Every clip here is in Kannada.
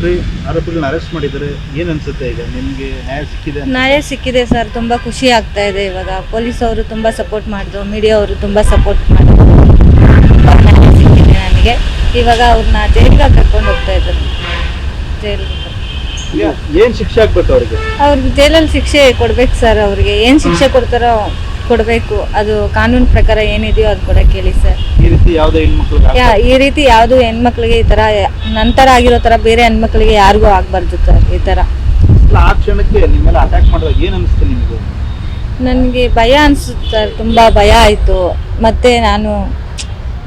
ಆರೋಪಿಗಳನ್ನ ಅರೆಸ್ಟ್ ಮಾಡಿದ್ದಾರೆ. ಏನ್ ಅನ್ಸುತ್ತೆ ಈಗ? ನಿಮ್ಗೆ ನ್ಯಾಯ ಸಿಕ್ಕಿದೆ ಅಂತ? ನ್ಯಾಯ ಸಿಕ್ಕಿದೆ ಸರ್. ತುಂಬಾ ಖುಷಿ ಆಗ್ತಾ ಇದೆ ಇವಾಗ. ಪೊಲೀಸ್ ಅವರು ತುಂಬಾ ಸಪೋರ್ಟ್ ಮಾಡಿದ್ರು ಮೀಡಿಯಾ ಅವರು ತುಂಬಾ ಸಪೋರ್ಟ್ ಮಾಡಿದ್ರು ನ್ಯಾಯ ಸಿಕ್ಕಿದೆ ನನಗೆ ಇವಾಗ ಅವ್ರನ್ನ ಜೈಲಿಗೆ ಕರ್ಕೊಂಡು ಹೋಗ್ತಾ ಇದ್ದಾರೆ. ಜೈಲ್ ಏನ್ ಶಿಕ್ಷೆ ಆಗ್ಬೇಕು ಅವ್ರಿಗೆ? ಅವ್ರಿಗೆ ಜೈಲಲ್ಲಿ ಶಿಕ್ಷೆ ಕೊಡ್ಬೇಕು ಸರ್ ಅವ್ರಿಗೆ. ಏನು ಶಿಕ್ಷೆ ಕೊಡ್ತಾರೋ ಕೊಡಬೇಕು. ಅದು ಕಾನೂನು ಪ್ರಕಾರ ಏನಿದೆಯೋ ಅದು ಕೂಡ ಕೇಳಿ ಸರ್. ಈ ರೀತಿ ಯಾವ್ದೇ ಯಾ- ಈ ರೀತಿ ಯಾವುದು ಹೆಣ್ಮಕ್ಳಿಗೆ ಈ ಥರ ನಂತರ ಆಗಿರೋ ಥರ ಬೇರೆ ಹೆಣ್ಮಕ್ಳಿಗೆ ಯಾರಿಗೂ ಆಗ್ಬಾರ್ದು ಸರ್ ಈ ಥರ ಆ ಕ್ಷಣಕ್ಕೆ ನಿಮ್ಮೆಲ್ಲ ಅಟ್ಯಾಕ್ ಮಾಡಿದಾಗ ಏನ್ ಅನಿಸ್ತು ನಿಮ್ಗೆ? ನನಗೆ ಭಯ ಅನ್ಸುತ್ತೆ ಸರ್ ತುಂಬಾ ಭಯ ಆಯ್ತು. ಮತ್ತೆ ನಾನು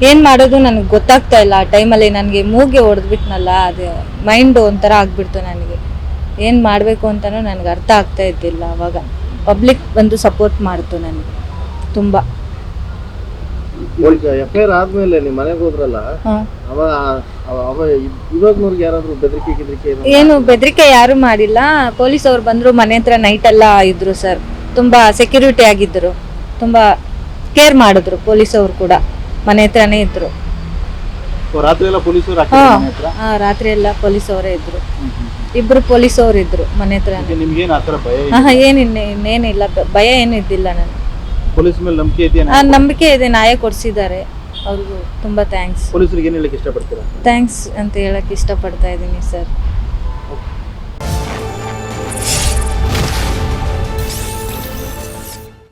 ಏನು ಮಾಡೋದು ನನಗೆ ಗೊತ್ತಾಗ್ತಾ ಇಲ್ಲ. ಆ ಟೈಮಲ್ಲಿ ನನಗೆ ಮೂಗೆ ಹೊಡೆದ್ಬಿಟ್ನಲ್ಲ ಅದು ಮೈಂಡ್ ಒಂಥರ ಆಗ್ಬಿಡ್ತು ನನಗೆ. ಏನು ಮಾಡಬೇಕು ಅಂತಲೂ ನನಗೆ ಅರ್ಥ ಆಗ್ತಾ ಇದ್ದಿಲ್ಲ ಅವಾಗ. ಪಬ್ಲಿಕ್ ಬಂದು ಸಪೋರ್ಟ್ ಮಾಡ್ತು ನನಗೆ ತುಂಬ. ಈಗ ಎಫ್ ಐ ಆರ್ ಆದ್ಮೇಲೆ ನಿಮ್ಮ ಮನೆಗೆ ಹೋದ್ರಲ್ಲ ಹಾಂ. ಅವ ಅವ- ಅವ ಇವಾಗ್ನವ್ರಿಗೆ ಯಾರಾದ್ರೂ ಬೆದರಿಕೆ ಗಿದ್ರಿಕೆ ಏನು ಏನು ಬೆದರಿಕೆ ಯಾರು ಮಾಡಿಲ್ಲ. ಪೊಲೀಸ್ ಅವ್ರು ಬಂದ್ರು ಮನೆ ಹತ್ರ ನೈಟ್ ಎಲ್ಲ ಇದ್ರು ಸರ್ ತುಂಬಾ ಸೆಕ್ಯೂರಿಟಿ ಆಗಿದ್ರು. ತುಂಬಾ ಕೇರ್ ಮಾಡಿದ್ರು ಪೊಲೀಸ್ ಅವ್ರು ಕೂಡ. ಮನೆ ಹತ್ರನೇ ಇದ್ರು. ಓ, ರಾತ್ರಿ ಎಲ್ಲ ಪೊಲೀಸರು ಹಾ. ಮನೆ ಹತ್ರ? ಹಾ, ರಾತ್ರಿ ಎಲ್ಲ ಪೊಲೀಸ್ ಅವರೇ ಇದ್ರು. ಇಬ್ರು ಪೊಲೀಸ್ ಅವ್ರು ಇದ್ರು ಮನೆ ಹತ್ರ ಆತರ ಭಯ ಇದೆ? ಹಾ ಏನಿಲ್ಲ ಇನ್ನೇನಿಲ್ಲ. ಬ- ಭಯ ಏನು ಇದ್ದಿಲ್ಲ ನಾನು ಪೊಲೀಸ್ ಮೇಲೆ ನಂಬಿಕೆ ಇದೆಯಾ ಆ ನಂಬಿಕೆ ಇದೆ. ನ್ಯಾಯ ಕೊಡ್ಸಿದ್ದಾರೆ. ಅವ್ರಿಗೂ ತುಂಬಾ ಥ್ಯಾಂಕ್ಸ್ ಪೊಲೀಸರಿಗೆ ಏನು ಹೇಳಕ್ ಇಷ್ಟಪಡ್ತೀರಾ? ಥ್ಯಾಂಕ್ಸ್ ಅಂತ ಹೇಳಕ್ ಇಷ್ಟಪಡ್ತಾ ಇದ್ದೀನಿ ಸರ್